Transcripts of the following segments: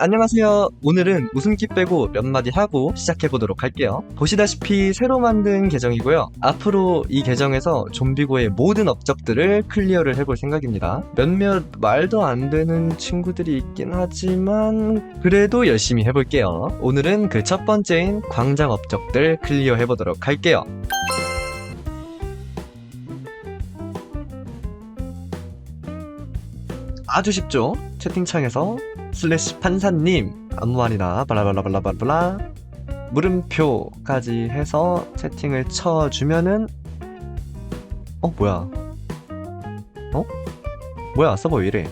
안녕하세요. 오늘은 웃음기 빼고 몇 마디 하고 시작해보도록 할게요. 보시다시피 새로 만든 계정이고요. 앞으로 이 계정에서 좀비고의 모든 업적들을 클리어를 해볼 생각입니다. 몇몇 말도 안 되는 친구들이 있긴 하지만 그래도 열심히 해볼게요. 오늘은 그 첫 번째인 광장 업적들 클리어 해보도록 할게요. 아주 쉽죠? 채팅창에서 슬래시 판사님 아무 말이나 발라발라발라발라 물음표까지 해서 채팅을 쳐주면은 어 뭐야 어? 뭐야 서버 왜 이래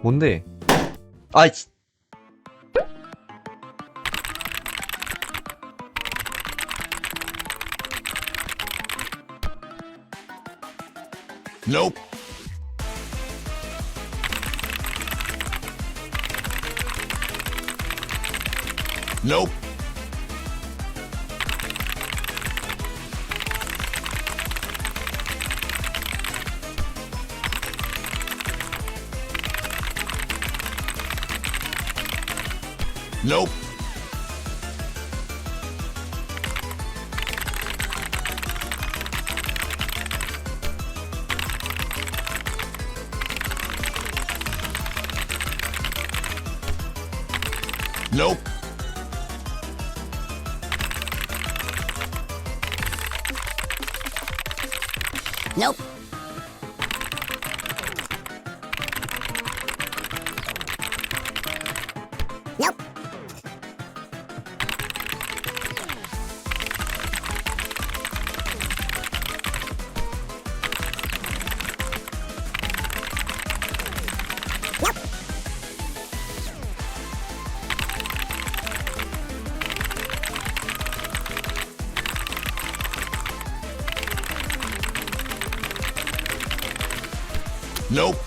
뭔데 아이 씨. Nope. Nope. Nope. Nope. Nope. Nope. Nope.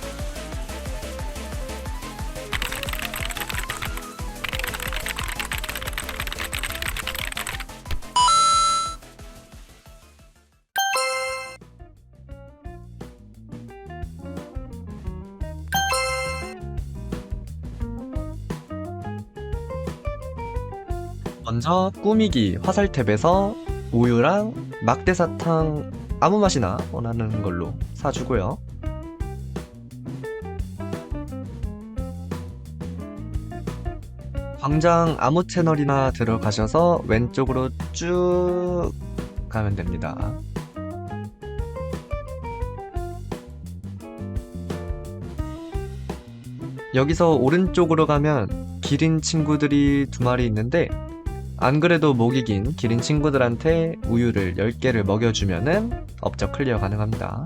먼저 꾸미기 화살 탭에서 우유랑 막대사탕 아무 맛이나 원하는 걸로 사주고요. 광장 아무 채널이나 들어가셔서 왼쪽으로 쭉 가면 됩니다. 여기서 오른쪽으로 가면 기린 친구들이 두 마리 있는데 안 그래도 목이 긴 기린 친구들한테 우유를 10개를 먹여주면은 업적 클리어 가능합니다.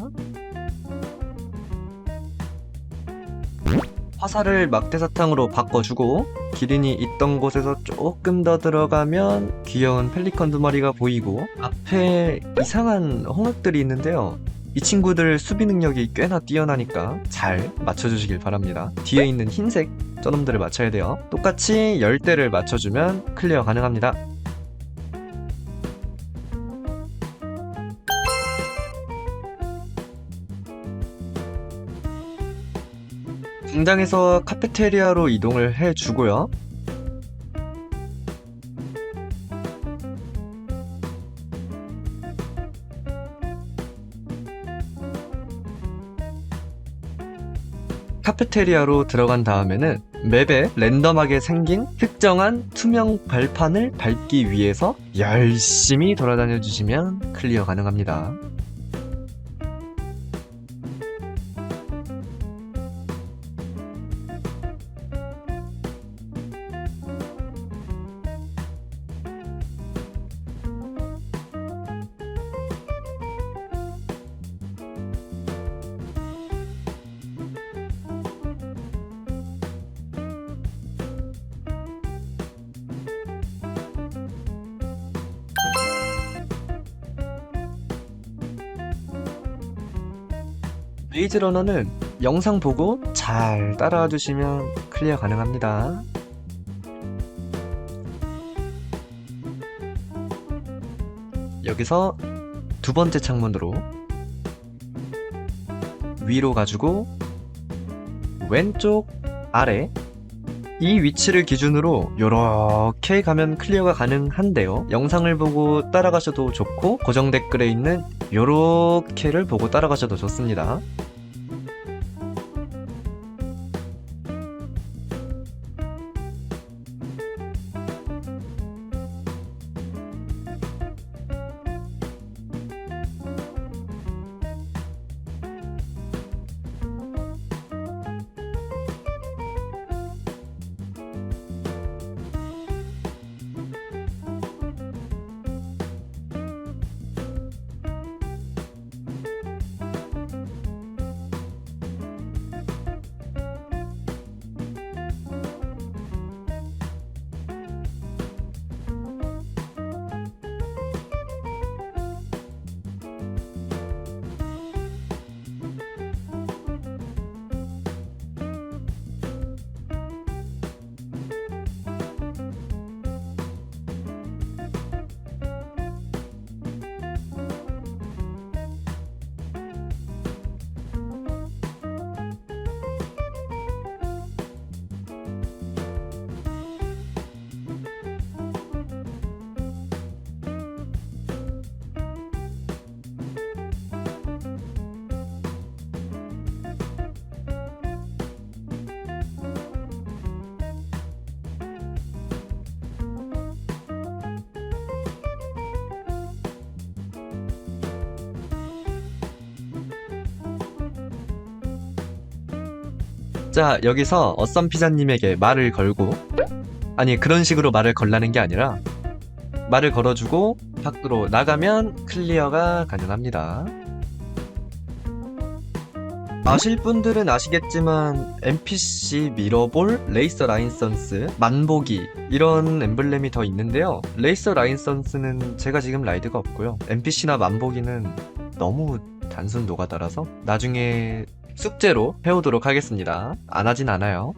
화살을 막대사탕으로 바꿔주고 기린이 있던 곳에서 조금 더 들어가면 귀여운 펠리컨 두 마리가 보이고 앞에 이상한 홍학들이 있는데요. 이 친구들 수비 능력이 꽤나 뛰어나니까 잘 맞춰주시길 바랍니다. 뒤에 있는 흰색 저놈들을 맞춰야 돼요. 똑같이 10대를 맞춰주면 클리어 가능합니다. 광장에서 카페테리아로 이동을 해주고요. 카페테리아로 들어간 다음에는 맵에 랜덤하게 생긴 특정한 투명 발판을 밟기 위해서 열심히 돌아다녀 주시면 클리어 가능합니다. 메이즈 러너는 영상 보고 잘 따라와 주시면 클리어 가능합니다. 여기서 두 번째 창문으로 위로 가지고 왼쪽 아래 이 위치를 기준으로 이렇게 가면 클리어가 가능한데요. 영상을 보고 따라가셔도 좋고 고정 댓글에 있는 요렇게를 보고 따라가셔도 좋습니다. 자, 여기서 어썸 피자님에게 말을 걸고, 아니, 그런 식으로 말을 걸라는 게 아니라, 말을 걸어주고, 밖으로 나가면 클리어가 가능합니다. 아실 분들은 아시겠지만, NPC 미러볼, 레이서 라인선스, 만보기, 이런 엠블렘이 더 있는데요. 레이서 라인선스는 제가 지금 라이드가 없고요. NPC나 만보기는 너무 단순 노가다라서 나중에 숙제로 해오도록 하겠습니다. 안 하진 않아요.